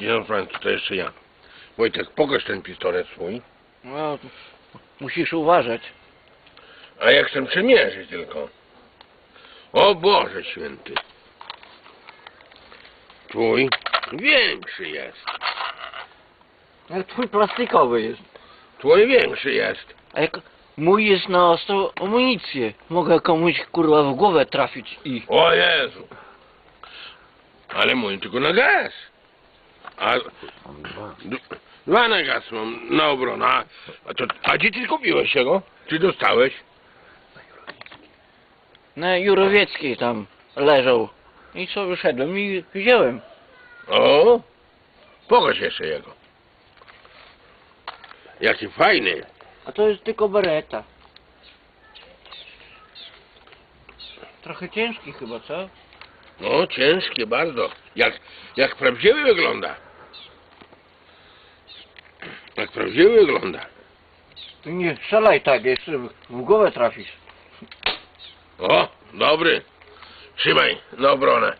Dzień Franki, to jeszcze ja. Wojtek, pokaż ten pistolet swój. No, musisz uważać. A jak chcę przemierzyć tylko. O Boże święty. Twój większy jest. Jak twój plastikowy jest. Twój większy jest. A jak mój jest na ostro amunicję. Mogę komuś kurwa w głowę trafić i... O Jezu. Ale mój tylko na gaz. A dwa na gaz mam na obronę. A, a, to, a gdzie ty kupiłeś jego? Czy dostałeś? Na Jurowieckiej tam leżał. I co, wyszedłem i wziąłem. O, pokaż jeszcze jego. Jaki fajny. A to jest tylko bereta. Trochę ciężki chyba, co? No, ciężkie bardzo. Jak, jak prawdziwy wygląda. Jak prawdziwy wygląda. Ty nie strzelaj tak, jeszcze w głowę trafisz. O, dobry. Trzymaj na obronę.